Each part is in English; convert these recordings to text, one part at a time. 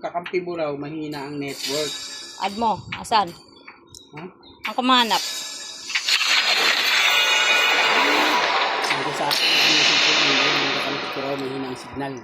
kakampi mo raw, mahina ang network. Add mo. Asan? Ha? Ang kumanap. Sabi sa akin, ngayon, yung kakampi ko raw, mahina ang signal.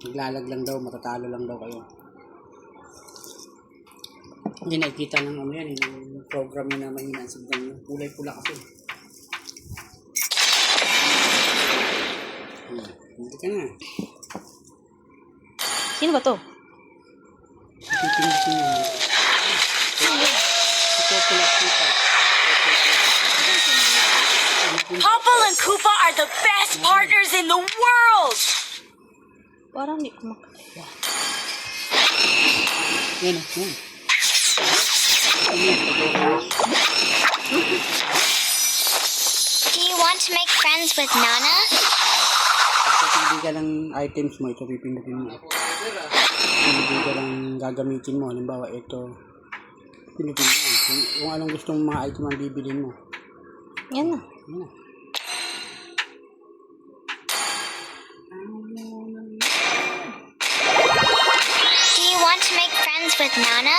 Naglalag lang daw, matatalo lang daw kayo. Hindi nakikita ng ano yan, eh, yung program yun na mahina ang signal. Yung kulay pula kasi. Hmm, Hindi ka na. Sino ba to? Titingin mo. Ito pula kita. Popple and Koopa are the best partners in the world! Parang hindi ko mak... Yan, yan. Do you want to make friends with Nana? Pagka hindi ka ng items mo, ito pipindutin mo. Ka lang gagamitin mo. Halimbawa, ito. Pindutin mo. Kung, kung anong gusto mong mga item ang bibilin mo. Yan na. Yan na. Do you want to make friends with Nana?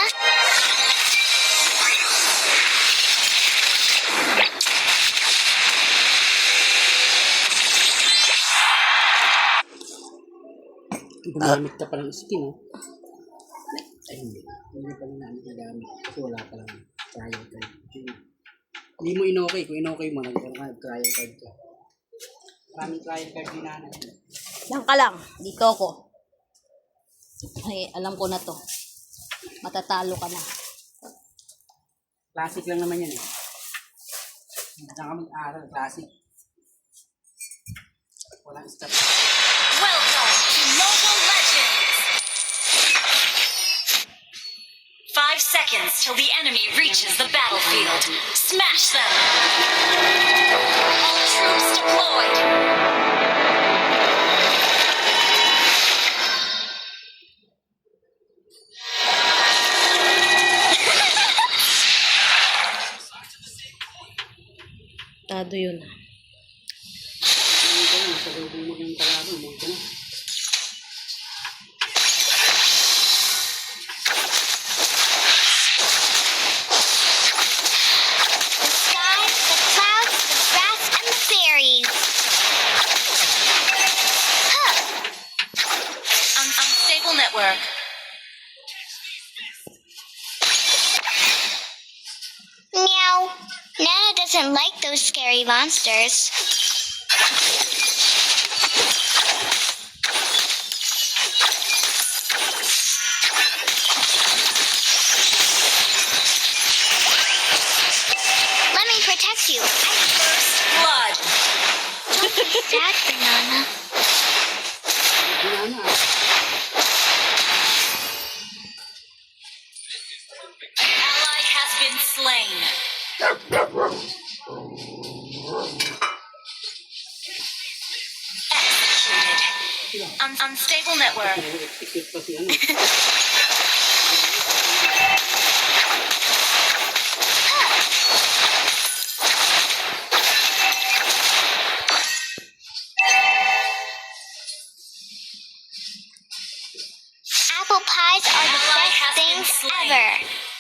Gumamit ka pa ng skin, oh. Ay, hindi. Hindi pa rin namin nagamit. Kasi wala pa lang trial card. Hindi mo inokay. Kung inokay mo, nagkaroon ka trial card ka. Maraming trial card din na Yan ka lang. Dito ako. Ay, alam ko na to. Matatalo ka na. Classic lang naman yan eh. Hindi ka mag-aral. Classic. Walang stop. Welcome seconds till the enemy reaches the battlefield. Smash them! All troops deployed! Tado yun. Hindi doesn't like those scary monsters. Let me protect you. First blood. Dad, Banana. Hindi na na. Ally has been slain. Un- unstable network. Execute pa si ano. Apple pies are the best things ever.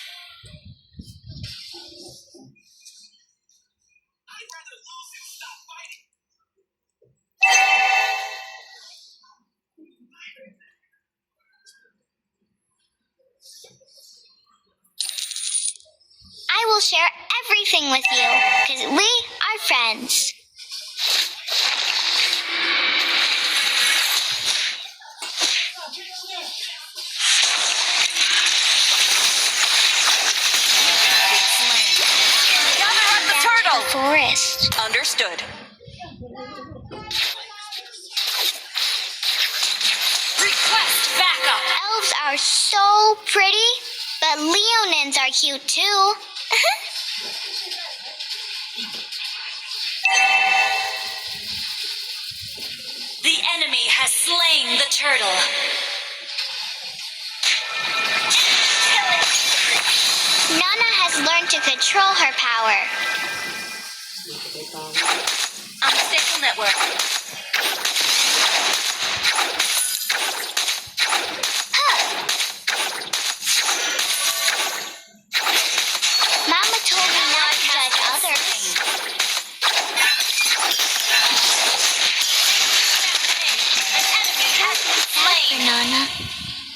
So pretty, but Leonins are cute too. The enemy has slain the turtle. Nana has learned to control her power. Unstable network.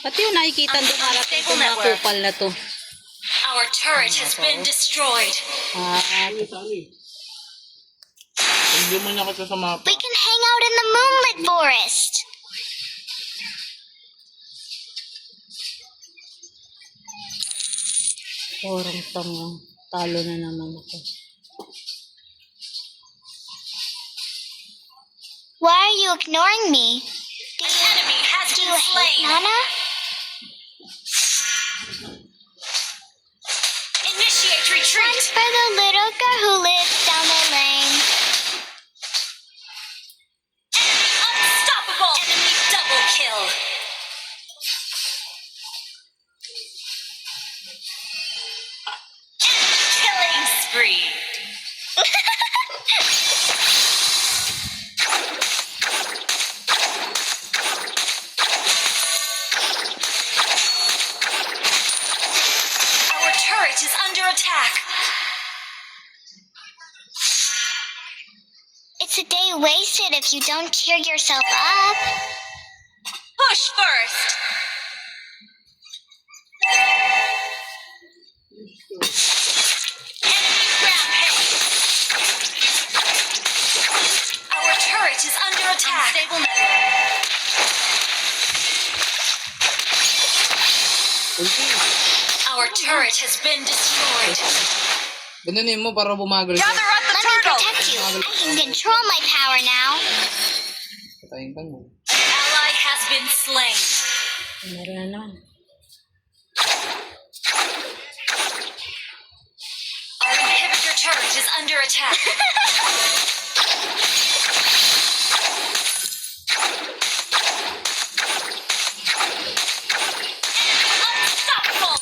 Pati yung nakikita Unstable itong mga kupal na to. Our turret has been destroyed. Ah. Hindi mo niya kita sa mapa. We can hang out in the moonlit forest. Porong tamo. Talo na naman ako. Why are you ignoring me? An enemy has Do been you hate slain. Nana? For the little girl who lives down the lane. Unstoppable. Enemy double kill. Enemy killing spree. wasted if you don't cheer yourself up. Push first. Enemy rampage. Our turret is under attack. Unstable network. Our turret has been destroyed. Ganunin mo para bumagal. Gather up the Let me turtle. protect you. I can control my power now. Patayin ka niya. Ally has been slain. Meron na naman. Our inhibitor turret is under attack. Unstoppable.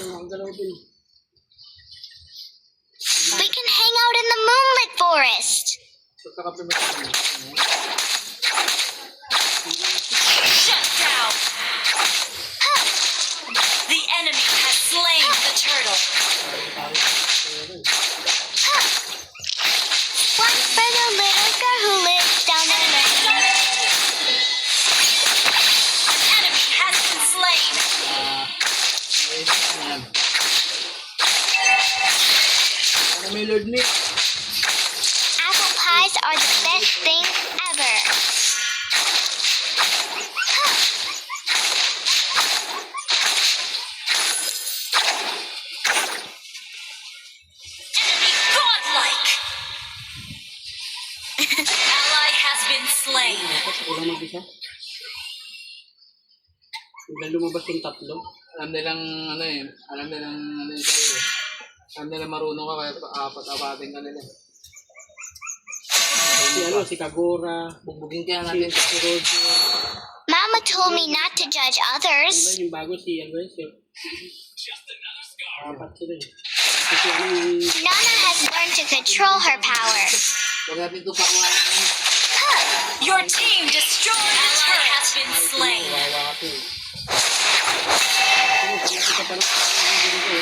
Ang galaw dun. We can hang out in the moonlit forest. Are the best thing ever. Slain. Tapos kulang mag-isa. Biglang lumabas yung tatlo. Alam nilang ano eh. Alam nilang ano eh. Alam nilang marunong ka kaya apat-apating ka nila. Si ano, si Kagora. Bugbugin kaya natin. si Roger. Mama told me not to judge others. ba yung bago si ano yun? Si... Apat sila. Si ano. Nana has learned to control her power. Huwag natin ito pakuhaan. Your team destroyed the turret has been slain. Wawa kasi. Ano, nakita pa lang ano dito.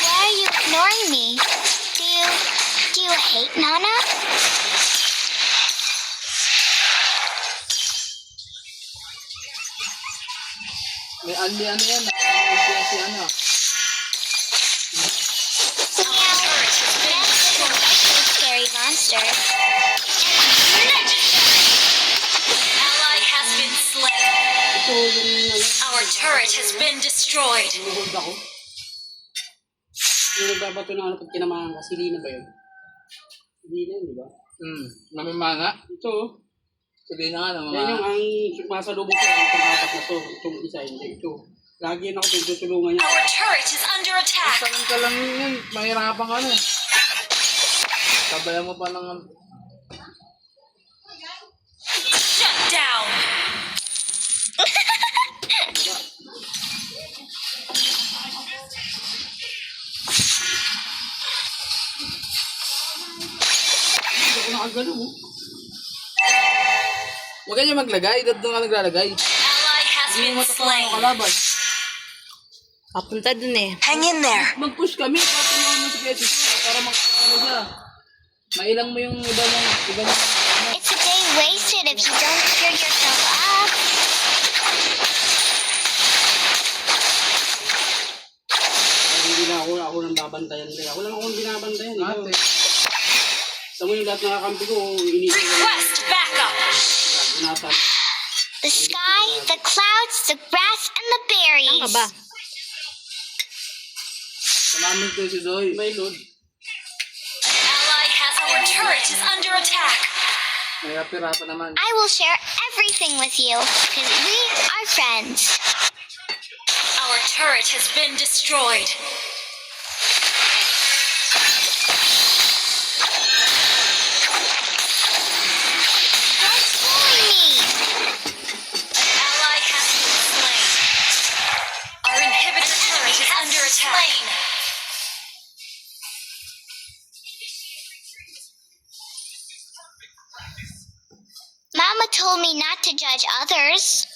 Why are you ignoring me? Do you do you hate Nana? May ali ano yan. May si ano. Meow. Next to a scary monster. Legendary. Ally has been slain. Ito yung ano, Our turret has been destroyed. Nanonood ako. Yung nagbabato ng ano pag kinamahan ka, si Lina ba yun? Si Lina yun, di ba? Hmm. Mamimana. Ito, oh. Sabihin na nga na yan mga. yung ang masalubong ko ang pang-apat na to. Itong isa, hindi ito. Lagi yun ako pinagtutulungan niya. Our turret is under attack. Tanong ka lang yun. Mahirapan ka na eh. Sabayan mo pa ng Ka niya maglagay. Doon ka naglalagay. Ally has Hindi been mo matatawa slain. ang kalaban. Papunta dun eh. Hang in there. Mag-push kami. Patulungan mo si Kessie para makakano siya. Mailang mo yung iba ng iba ng it if you don't cheer yourself up. Hindi na ako, ako nang babantayan. Ako lang akong binabantayan. Ikaw. Ate. Sa mo yung lahat ng kakampi ko, iniisip ko. Request backup. Nasa. The sky, the clouds, the grass, and the berries. ka ba? Salamat ko si Zoe. May load. Ally has our turret is under attack. Nahirap-hirapan naman. I will share everything with you because we are friends. Our turret has been destroyed. Told me not to judge others.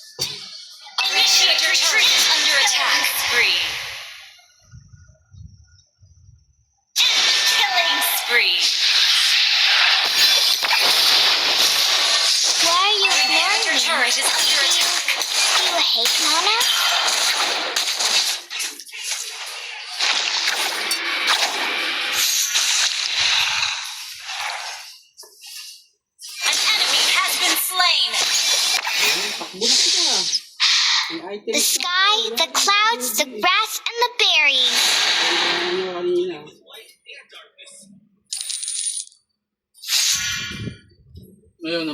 Initiator turret is under attack.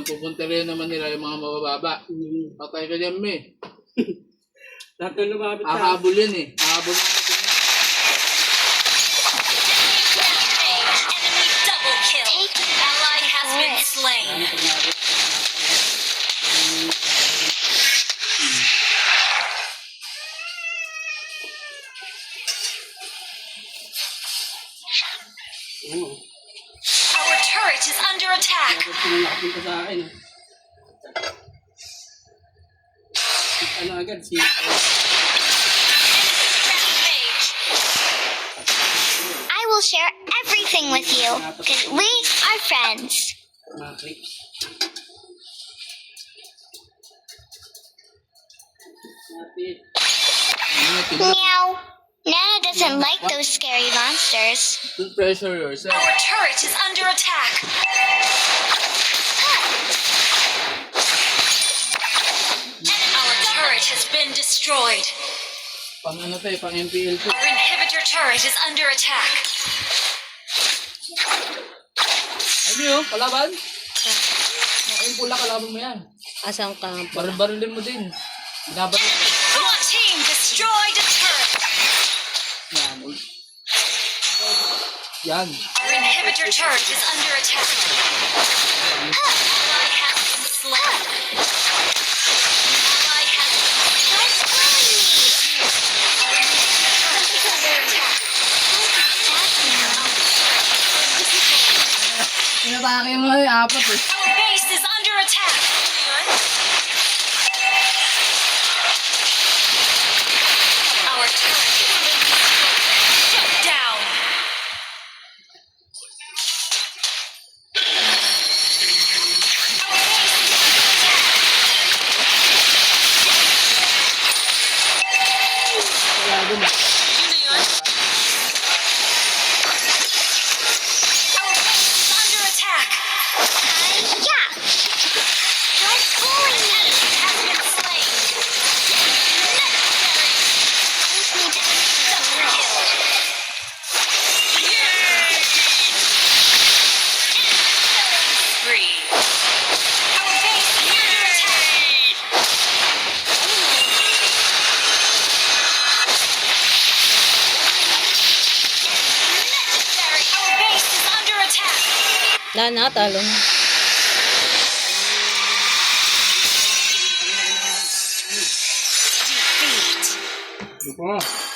Napupunta rin naman nila yung mga mabababa. Hmm. Patay ka dyan, me. Lahat na lumapit sa Ahabol yan eh. Ahabol Ano agad? Si... I will share everything with you because we are friends. Mga clips. Natin. Ano, tinla- Meow. Nana doesn't like those scary monsters. Don't pressure yourself. Our turret is under attack. Destroyed. Pang ano to eh, pang MPL to. Our inhibitor turret is under attack. Ano yun? Kalaban? Yung pula, kalaban mo yan. Asang ka? Baril-barilin mo din. Binabaril mo. Your team destroyed a turret. Yan. Yan. Our inhibitor turret is under attack. Our base is under attack. Na, na, talo na. Defeat. Ano pa?